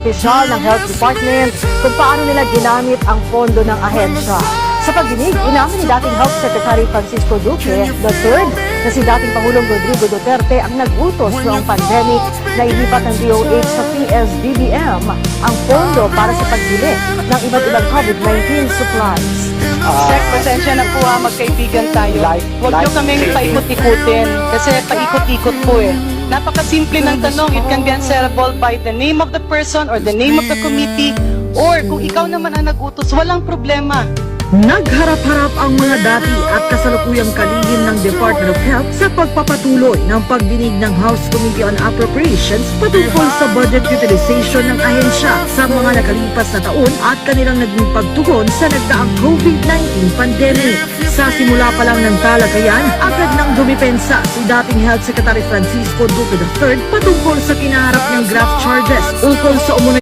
opisyal ng Health Department kung paano nila ginamit ang pondo ng ahensya. Sa pagdinig, inamin ni dating Health Secretary Francisco Duque III na si dating Pangulong Rodrigo Duterte ang nag-utos noong pandemic na ilipat ng DOH sa PSDBM ang pondo para sa pagbili ng iba't ibang COVID-19 supplies. Sek, pasensya na po ha, magkaibigan tayo. Huwag nyo life kaming paikot-ikutin kasi paikot-ikot po eh. Napakasimple ng tanong, it can be answerable by the name of the person or the name of the committee. Or kung ikaw naman ang nag-utos, walang problema. Nagharap-harap ang mga dati at kasalukuyang kalihim ng Department of Health sa pagpapatuloy ng pagdinig ng House Committee on Appropriations patungkol sa budget utilization ng ahensya sa mga nakalipas na taon at kanilang naging pagtugon sa nagdaang COVID-19 pandemic. Sa simula pa lang ng talakayan, agad nang dumipensa si dating Health Secretary Francisco Duque III patungkol sa kinaharap niyang graft charges ukol sa umunay